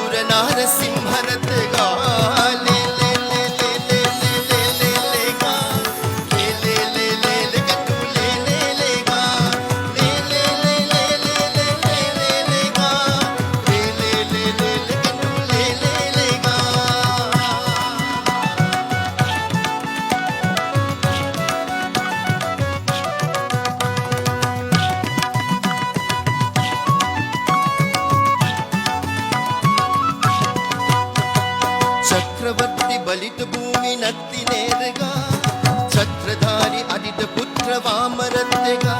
சூர நாரசிம்ஹரத்து చక్రవర్తి బలిత భూమి నత్తి నేరుగా ఛత్రధారి అదిత పుత్ర వామరత్తెగా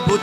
ভূত